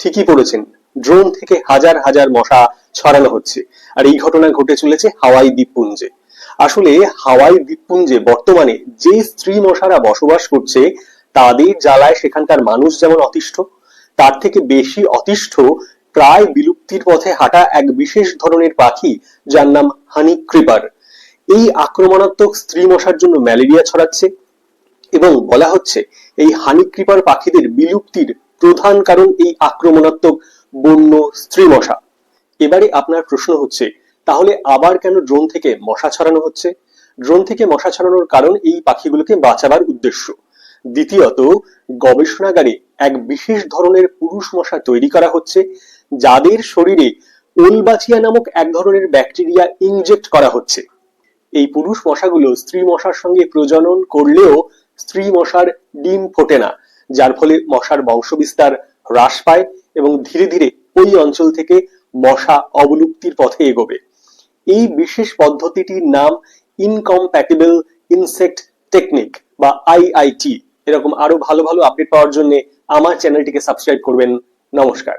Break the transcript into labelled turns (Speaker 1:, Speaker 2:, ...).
Speaker 1: ঠিকই পড়েছেন ড্রোন থেকে হাজার হাজার মশা ছড়ানো হচ্ছে। আর এই ঘটনা ঘটে চলেছে হাওয়াই দ্বীপপুঞ্জে। আসলে হাওয়াই দ্বীপপুঞ্জে বর্তমানে যে স্ত্রী মশারা বসবাস করছে, তাদের জ্বালায় সেখানকার মানুষ যেমন অতিষ্ঠ, তার থেকে বেশি অতিষ্ঠ প্রায় বিলুপ্তির পথে হাঁটা এক বিশেষ ধরনের পাখি, যার নাম হানি ক্রিপার এই আক্রমণাত্মক স্ত্রী মশার জন্য ম্যালেরিয়া ছড়াচ্ছে এবং বলা হচ্ছে এই হানি ক্রিপার পাখিদের বিলুপ্তির প্রধান কারণ এই আক্রমণাত্মক বন্য স্ত্রী মশা এবারে আপনার প্রশ্ন হচ্ছে, তাহলে আবার কেন ড্রোন থেকে মশা ছড়ানো হচ্ছে? ড্রোন থেকে মশা ছড়ানোর কারণ এই পাখিগুলোকে বাঁচাবার উদ্দেশ্য। দ্বিতীয়ত, গবেষণাগারে এক বিশেষ ধরনের পুরুষ মশা তৈরি করা হচ্ছে, যাদের শরীরে ওলবাচিয়া নামক এক ধরনের ব্যাকটেরিয়া ইনজেক্ট করা হচ্ছে। এই পুরুষ মশাগুলো স্ত্রী মশার সঙ্গে প্রজনন করলেও স্ত্রী মশার ডিম ফোটে না। যার ফলে মশার বংশবিস্তার হ্রাস পায় এবং ধীরে ধীরে ওই অঞ্চল থেকে মশা অবলুপ্তির পথে এগোবে। এই বিশেষ পদ্ধতিটির নাম ইনকম্প্যাটিবল ইনসেক্ট টেকনিক বা আইআইটি এরকম আরও ভালো ভালো আপডেট পাওয়ার জন্য আমার চ্যানেলটিকে সাবস্ক্রাইব করবেন। নমস্কার।